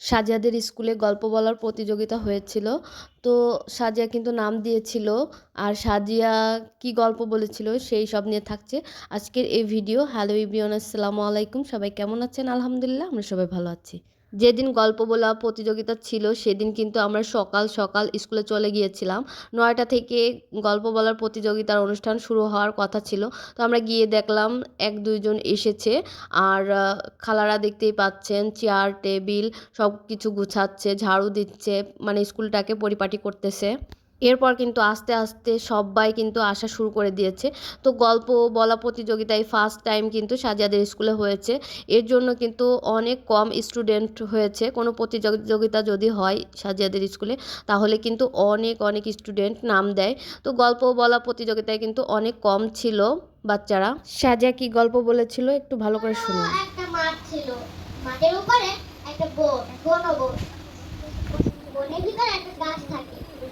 সাজিয়াদের স্কুলে গল্প বলার প্রতিযোগিতা হয়েছিল। তো সাজিয়া কিন্তু নাম দিয়েছিল আর সাজিয়া কি গল্প বলেছিল সেই সব নিয়ে থাকছে আজকের এই ভিডিও। হ্যালো ইবিয়ন আসসালামু আলাইকুম। সবাই কেমন আছেন? আলহামদুলিল্লাহ, আমরা সবাই ভালো আছি। যেদিন গল্প বলা প্রতিযোগিতা ছিল, সেদিন কিন্তু আমরা সকাল সকাল স্কুলে চলে গিয়েছিলাম। নয়টা থেকে গল্প বলার প্রতিযোগিতার অনুষ্ঠান শুরু হওয়ার কথা ছিল। তো আমরা গিয়ে দেখলাম এক দুইজন এসেছে আর খালারা দেখতেই পাচ্ছেন, চেয়ার, টেবিল সব কিছু গুছাচ্ছে, ঝাড়ু দিচ্ছে মানে স্কুলটাকে পরিপাটি করতেছে। এরপর কিন্তু আস্তে আস্তে সবাই কিন্তু আসা শুরু করে দিয়েছে। তো গল্প বলা প্রতিযোগিতায় ফার্স্ট টাইম কিন্তু সাজিয়াদের স্কুলে হয়েছে। এর জন্য কিন্তু অনেক কম স্টুডেন্ট হয়েছে। কোনো প্রতিযোগিতা যদি হয় সাজিয়াদের স্কুলে তাহলে কিন্তু অনেক অনেক স্টুডেন্ট নাম দেয়। তো গল্প বলা প্রতিযোগিতায় কিন্তু অনেক কম ছিল বাচ্চারা। সাজিয়া কি গল্প বলেছিল? একটু ভালো করে শুনুন। একটা মাঠ ছিল। মাঠের উপরে একটা বন বন বন বনের ভিতরে একটা গাছ থাকে।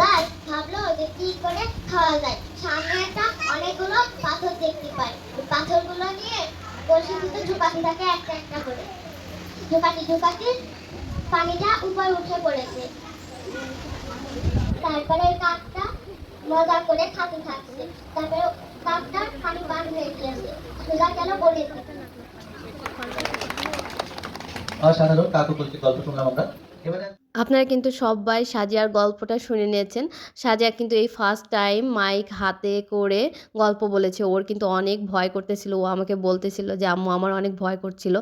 তাই ভাবলো যে কি করে খাওয়া যায়। সামনে একটা অনেকগুলো পাথর দেখতে পাই। পাথরগুলো নিয়ে কলসির ভিতরে ঝুঁকাতে থাকে একটা একটা করে। ঝুঁকাতে ঝুঁকাতে পানিটা উপরে উঠে পড়েছে। তারপরে কাকটা মজা করে খাতে থাকছে। তারপরে কাকটা পানি পান হয়ে গিয়েছে। সোজা গেল দিকে। অসাধারণ কাকু গল্প শুনলাম আমরা। এবারে আপনারা কিন্তু সবাই সাজিয়ার গল্পটা শুনে নিয়েছেন। সাজিয়া কিন্তু এই ফার্স্ট টাইম মাইক হাতে করে গল্প বলেছে। ওর কিন্তু অনেক ভয় করতেছিল। ও আমাকে বলতেছিল যে, আম্মু, আমার অনেক ভয় করছিল।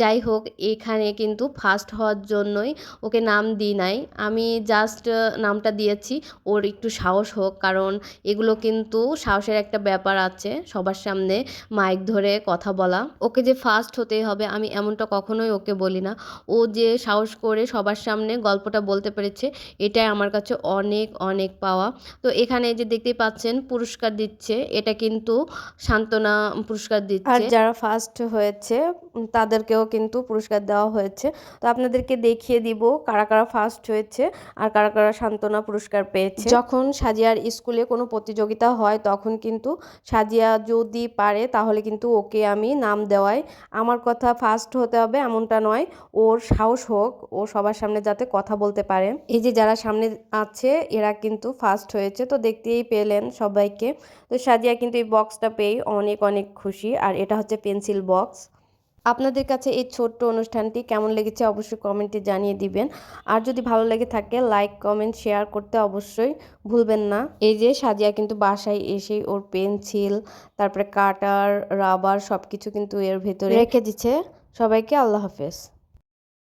যাই হোক, এখানে কিন্তু ফার্স্ট হওয়ার জন্যই ওকে নাম দিই নাই। আমি জাস্ট নামটা দিয়েছি। ওর একটু সাহস হোক, কারণ এগুলো কিন্তু সাহসের একটা ব্যাপার আছে সবার সামনে মাইক ধরে কথা বলা। ওকে যে ফার্স্ট হতেই হবে, আমি এমনটা কখনোই ওকে বলি না। ও যে সাহস করে সবার সামনে গল্পটা বলতে পেরেছে এটাই আমার কাছে অনেক অনেক পাওয়া। তো এখানে যে দেখতেই পাচ্ছেন পুরস্কার দিচ্ছে এটা কিন্তু সান্ত্বনা পুরস্কার দিচ্ছে। আর যারা ফার্স্ট হয়েছে তাদেরকেও কিন্তু পুরস্কার দেওয়া হয়েছে। তো আপনাদেরকে দেখিয়ে দিব কারা কারা ফার্স্ট হয়েছে আর কারা কারা সান্ত্বনা পুরস্কার পেয়েছে। যখন সাজিয়ার স্কুলে কোনো প্রতিযোগিতা হয় তখন কিন্তু সাজিয়া যদি পারে তাহলে কিন্তু ওকে আমি নাম দেওয়াই। আমার কথা ফার্স্ট হতে হবে এমনটা নয় ওর সাহস হোক ও সবার সামনে যাতে কথা বলতে পারে। এই যে যারা সামনে আছে, এরা কিন্তু ফার্স্ট হয়েছে। তো দেখতেই পেলেন সবাইকে। তো সাজিয়া কিন্তু এই বক্সটা পেয়ে অনেক অনেক খুশি। আর এটা হচ্ছে পেন্সিল বক্স আপনাদের কাছে এই ছোট্ট অনুষ্ঠানটি কেমন লেগেছে অবশ্যই কমেন্টে জানিয়ে দিবেন। আর যদি ভালো লেগে থাকে লাইক কমেন্ট শেয়ার করতে অবশ্যই ভুলবেন না। এই যে সাজিয়া কিন্তু বাসায় এসেই ওর পেন্সিল তারপরে কাটার রাবার সব কিছু কিন্তু এর ভেতরে রেখে দিচ্ছে। সবাইকে আল্লাহ হাফেজ।